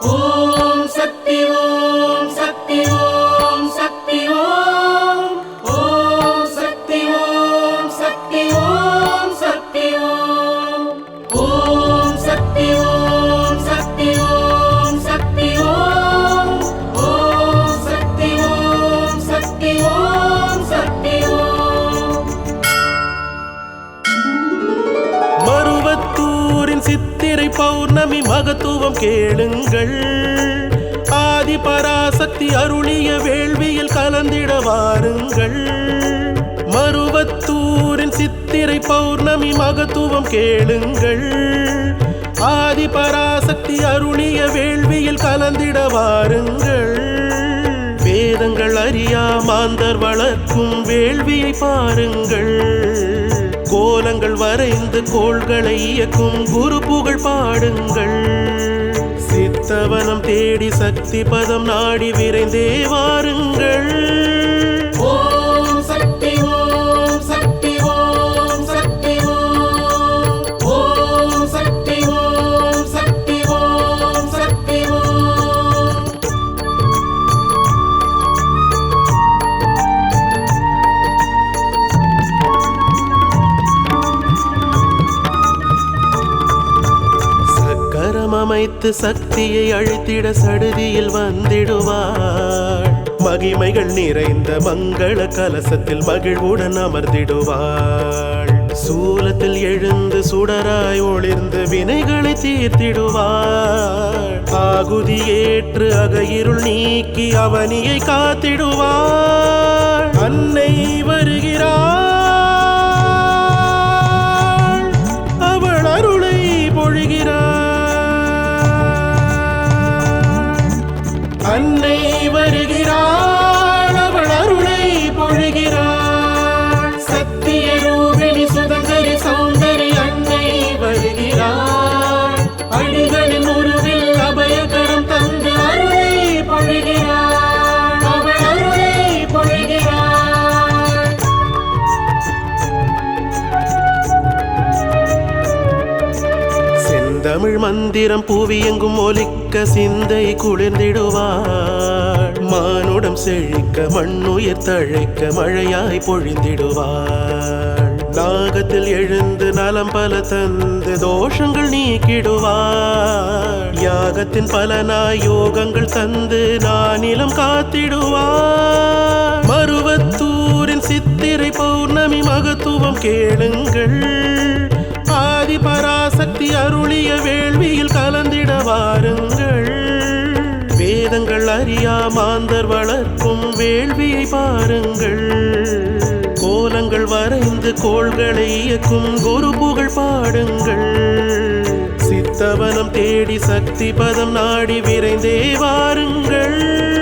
Oh. பௌர்ணமி மகத்துவம் கேளுங்கள். ஆதி பராசக்தி அருளிய வேள்வியில் கலந்திட வாருங்கள். மருவத்தூரின் சித்திரை பௌர்ணமி மகத்துவம் கேளுங்கள். ஆதி பராசக்தி அருளிய வேள்வியில் கலந்திட வாருங்கள். வேதங்கள் அறியா மாந்தர் வளர்க்கும் வேள்வியை பாருங்கள். கோலங்கள் வரைந்து கோள்களை இயக்கும் குரு புகழ் பாடுங்கள். சித்தவனம் தேடி சக்தி பதம் நாடி விரைந்தே வாருங்கள். மனம் அமைத்து சக்தியை அழித்திட சடுதியில் வந்திடுவாள். மகிமைகள் நிறைந்த மங்கள கலசத்தில் மகிழ்வுடன் அமர்ந்திடுவாள். சூலத்தில் எழுந்து சுடராய் ஒளிர்ந்து வினைகளை தீர்த்திடுவாள். ஆகுதி ஏற்று அகையிருள் நீக்கி அவனியை காத்திடுவாள். அன்னை செந்தமிழ் மந்திரம் புவியெங்கும் ஒலிக்க சிந்தை குளிர்ந்திடுவாள். மானுடம் செழிக்க மண்ணுயிர் தழைக்க மழையாய் பொழிந்திடுவாள். நாகத்தில் எழுந்து நலம் பல தந்து தோஷங்கள் நீக்கிடுவாள். யாகத்தின் பலனாய் யோகங்கள் தந்து நானிலம் காத்திடுவாள். மருவத்தூரின் சித்திரை பௌர்ணமி மகத்துவம் கேளுங்கள். ஆதிபரா சக்தி அருளிய வேள்வியில் கலந்திட வாருங்கள். வேதங்கள் அறியா மாந்தர் வளர்க்கும் வேள்வியை பாருங்கள். கோலங்கள் வரைந்து கோள்களை இயக்கும் குரு புகழ் பாடுங்கள். சித்தவனம் தேடி சக்தி பதம் நாடி விரைந்தே வாருங்கள்.